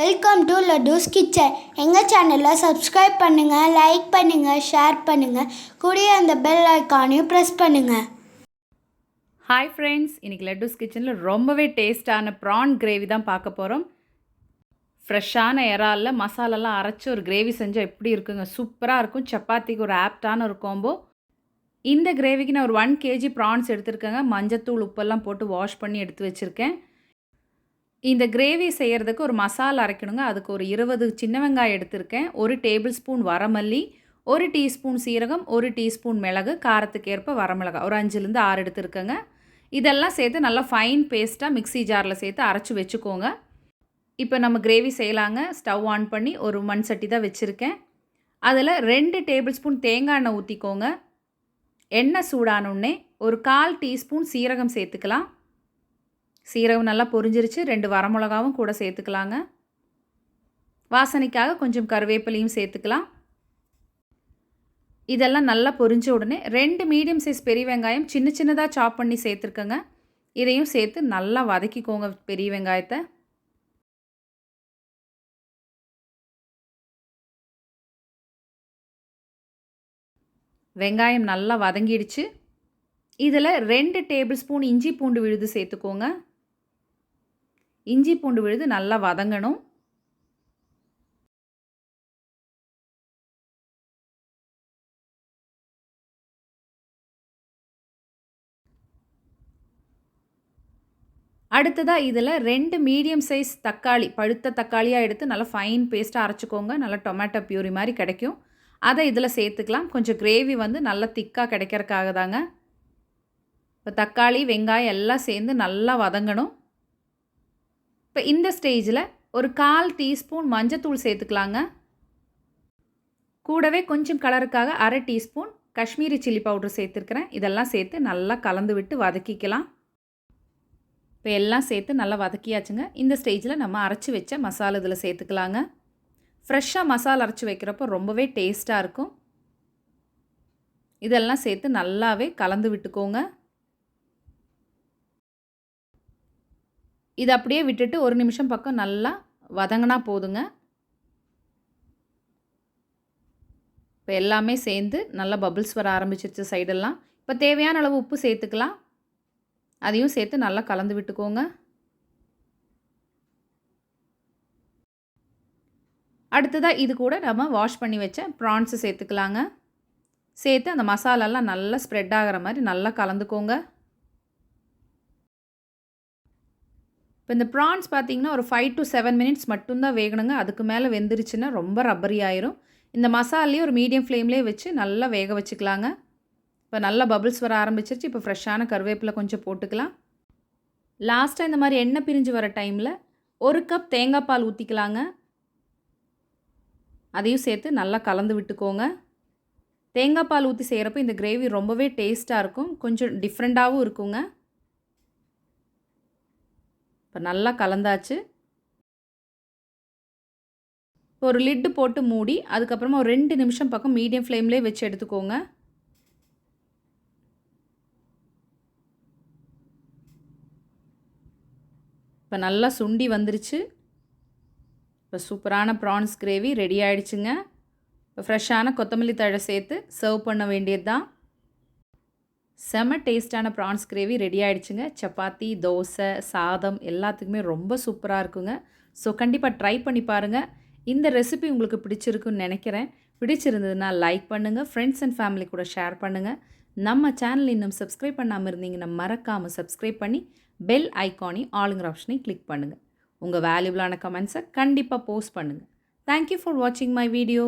Welcome to லட்டூஸ் kitchen எங்கள் சேனலை subscribe பண்ணுங்கள் லைக் பண்ணுங்கள் ஷேர் பண்ணுங்கள் கூடிய அந்த பெல் ஐக்கானையும் ப்ரெஸ் பண்ணுங்கள் ஹாய் ஃப்ரெண்ட்ஸ் இன்றைக்கி லட்டூஸ் கிச்சனில் ரொம்பவே டேஸ்டான ப்ரான் கிரேவி தான் பார்க்க போகிறோம் ஃப்ரெஷ்ஷான இறாலில் மசாலாலாம் அரைச்சி ஒரு கிரேவி செஞ்சால் எப்படி இருக்குங்க? சூப்பராக இருக்கும். சப்பாத்திக்கு ஒரு ஆப்டான ஒரு காம்போ இந்த கிரேவிக்கு நான் ஒரு ஒன் கேஜி ப்ரான்ஸ் எடுத்திருக்கேங்க. மஞ்சத்தூள் உப்பெல்லாம் போட்டு வாஷ் பண்ணி எடுத்து வச்சுருக்கேன். இந்த கிரேவி செய்கிறதுக்கு ஒரு மசாலா அரைக்கணுங்க. அதுக்கு ஒரு இருபது சின்ன வெங்காயம் எடுத்திருக்கேன். ஒரு டேபிள் ஸ்பூன் வரமல்லி ஒரு டீஸ்பூன் சீரகம் ஒரு டீஸ்பூன் மிளகு காரத்துக்கு ஏற்ப வரமிளகாய். ஒரு அஞ்சுலேருந்து ஆறு எடுத்துருக்கேங்க. இதெல்லாம் சேர்த்து நல்லா ஃபைன் பேஸ்ட்டாக மிக்ஸி ஜாரில் சேர்த்து அரைச்சி வச்சுக்கோங்க. இப்போ நம்ம கிரேவி செய்யலாங்க. ஸ்டவ் ஆன் பண்ணி ஒரு மண் சட்டி தான் வச்சுருக்கேன். அதில் ரெண்டு டேபிள் ஸ்பூன் தேங்காய் எண்ணெய் ஊற்றிக்கோங்க எண்ணெய் சூடானோடனே ஒரு கால் டீஸ்பூன் சீரகம் சேர்த்துக்கலாம். சீரகம் நல்லா பொரிஞ்சிருச்சு ரெண்டு வரமிளகாவும் கூட சேர்த்துக்கலாங்க. வாசனைக்காக கொஞ்சம் கருவேப்பிலையும் சேர்த்துக்கலாம். இதெல்லாம் நல்லா பொரிஞ்ச உடனே ரெண்டு மீடியம் சைஸ் பெரிய வெங்காயம் சின்ன சின்னதாக சாப் பண்ணி சேர்த்துருக்கோங்க. இதையும் சேர்த்து நல்லா வதக்கிக்கோங்க பெரிய வெங்காயத்தை. வெங்காயம் நல்லா வதங்கிடுச்சு. இதில் ரெண்டு டேபிள் ஸ்பூன் இஞ்சி பூண்டு விழுது சேர்த்துக்கோங்க. இஞ்சி பூண்டு விழுது நல்லா வதங்கணும். அடுத்ததாக இதில் ரெண்டு மீடியம் சைஸ் தக்காளி பழுத்த தக்காளியாக எடுத்து நல்லா ஃபைன் பேஸ்ட்டாக அரைச்சிக்கோங்க. நல்லா டொமேட்டோ பியூரி மாதிரி கிடைக்கும். அதை இதில் சேர்த்துக்கலாம். கொஞ்சம் கிரேவி வந்து நல்லா திக்காக கிடைக்கிறக்காக தாங்க இப்போ தக்காளி வெங்காயம் எல்லாம் சேர்ந்து நல்லா வதங்கணும். இப்போ இந்த ஸ்டேஜில் ஒரு கால் டீஸ்பூன் மஞ்சத்தூள் சேர்த்துக்கலாங்க. கூடவே கொஞ்சம் கலருக்காக அரை டீஸ்பூன் காஷ்மீரி சில்லி பவுடர் சேர்த்துருக்குறேன். இதெல்லாம் சேர்த்து நல்லா கலந்து விட்டு வதக்கிக்கலாம். இப்போ எல்லாம் சேர்த்து நல்லா வதக்கியாச்சுங்க. இந்த ஸ்டேஜில் நம்ம அரைச்சி வச்ச மசாலா இதில் சேர்த்துக்கலாங்க. ஃப்ரெஷ்ஷாக மசாலா அரைச்சி வைக்கிறப்போ ரொம்பவே டேஸ்ட்டாக இருக்கும். இதெல்லாம் சேர்த்து நல்லாவே கலந்து விட்டுக்கோங்க. இது அப்படியே விட்டுட்டு ஒரு நிமிஷம் பக்கம் நல்லா வதங்கினா போதுங்க. இப்போ எல்லாமே சேர்ந்து நல்லா பபிள்ஸ் வர ஆரம்பிச்சிருச்சு சைடெல்லாம். இப்போ தேவையான அளவு உப்பு சேர்த்துக்கலாம். அதையும் சேர்த்து நல்லா கலந்து விட்டுக்கோங்க. அடுத்ததாக இது கூட நம்ம வாஷ் பண்ணி வச்ச ப்ரான்ஸு சேர்த்துக்கலாங்க. சேர்த்து அந்த மசாலாலாம் நல்லா ஸ்ப்ரெட் ஆகிற மாதிரி நல்லா கலந்துக்கோங்க. இப்போ இந்த ப்ரான்ஸ் பார்த்திங்கன்னா ஒரு ஃபைவ் டு செவன் மினிட்ஸ் மட்டும்தான் வேகணுங்க. அதுக்கு மேலே வெந்துருச்சுன்னா ரொம்ப ரப்பரி ஆயிரும். இந்த மசாலையும் ஒரு மீடியம் ஃப்ளேம்லேயே வச்சு நல்லா வேக வச்சுக்கலாங்க. இப்போ நல்லா பபிள்ஸ் வர ஆரம்பிச்சிருச்சு. இப்போ ஃப்ரெஷ்ஷான கருவேப்பிலை கொஞ்சம் போட்டுக்கலாம். லாஸ்ட்டாக இந்த மாதிரி எண்ணெய் பிரிஞ்சு வர டைமில் ஒரு கப் தேங்காய் பால் ஊற்றிக்கலாங்க அதையும் சேர்த்து நல்லா கலந்து விட்டுக்கோங்க. தேங்காய் பால் ஊற்றி செய்கிறப்ப இந்த கிரேவி ரொம்பவே டேஸ்ட்டாக இருக்கும். கொஞ்சம் டிஃப்ரெண்ட்டாகவும் இருக்குங்க. இப்போ நல்லா கலந்தாச்சு. ஒரு லிட்டு போட்டு மூடி அதுக்கப்புறமா ஒரு ரெண்டு நிமிஷம் பக்கம் மீடியம் ஃப்ளேம்லேயே வச்சு எடுத்துக்கோங்க. இப்போ நல்லா சுண்டி வந்துருச்சு. இப்போ சூப்பரான ப்ரான்ஸ் கிரேவி ரெடி ஆகிடுச்சுங்க இப்போ ஃப்ரெஷ்ஷான கொத்தமல்லி தழை சேர்த்து சர்வ் பண்ண வேண்டியது தான் செம டேஸ்டான ப்ரான்ஸ் கிரேவி ரெடி ஆகிடுச்சுங்க சப்பாத்தி தோசை சாதம் எல்லாத்துக்குமே ரொம்ப சூப்பராக இருக்குங்க. ஸோ கண்டிப்பாக ட்ரை பண்ணி பாருங்கள் இந்த ரெசிபி உங்களுக்கு பிடிச்சிருக்குன்னு நினைக்கிறேன். பிடிச்சிருந்ததுன்னா லைக் பண்ணுங்கள் ஃப்ரெண்ட்ஸ் அண்ட் ஃபேமிலி கூட ஷேர் பண்ணுங்கள் நம்ம சேனல் இன்னும் சப்ஸ்கிரைப் பண்ணாமல் இருந்தீங்கன்னா மறக்காமல் சப்ஸ்கிரைப் பண்ணி பெல் ஐக்கானி ஆளுங்கிற ஆப்ஷனை கிளிக் பண்ணுங்கள் உங்கள் வேல்யூபிளான கமெண்ட்ஸை கண்டிப்பாக போஸ்ட் பண்ணுங்கள் தேங்க்யூ ஃபார் வாட்சிங் மை வீடியோ